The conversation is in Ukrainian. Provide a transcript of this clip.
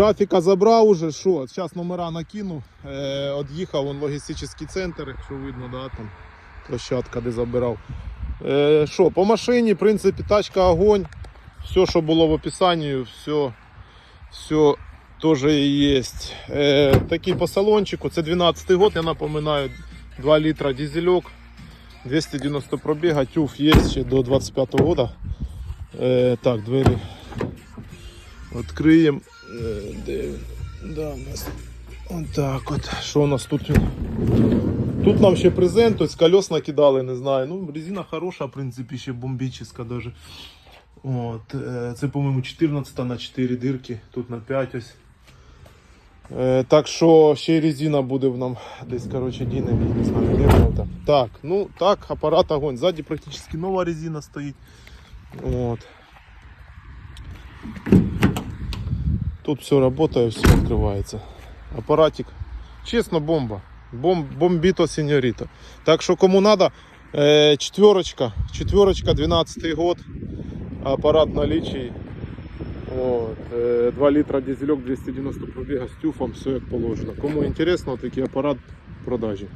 Графіка забрав уже, що, зараз номера накинув, е, вон логістичний центр, якщо видно, да, там площадка, де забирав. Е, що, по машині, в принципі, тачка огонь. Все, що було в описанні, все, все теж є. Е, такий по салончику, це 12-й год, я напоминаю, 2 літра дизельок, 290 пробіга, тюф є ще до 25 года. Е, так, двері відкриємо. Е? Да, у нас от так от. Що у нас тут? Тут нам ще презент, тобто колес накидали, не знаю. Ну, резина хороша, в принципі, ще бомбічна даже. От, е, це, по-моєму, 14 на 4 дирки, тут на 5 ось. Е, так що ще резина буде в нам десь, дінем, не знаю. Так, ну так, апарат огонь. Ззаді практично нова резина стоїть. От. Тут все работает, все открывается. Аппаратик. Честно, бомба. Бом, бомбито сеньорито. Так что кому надо, э, четверочка, четверочка, 12 год. Аппарат в наличии. Вот, э, 2 литра дизелек, 290 пробега с тюфом, все как положено. Кому интересно, такий аппарат в продажі.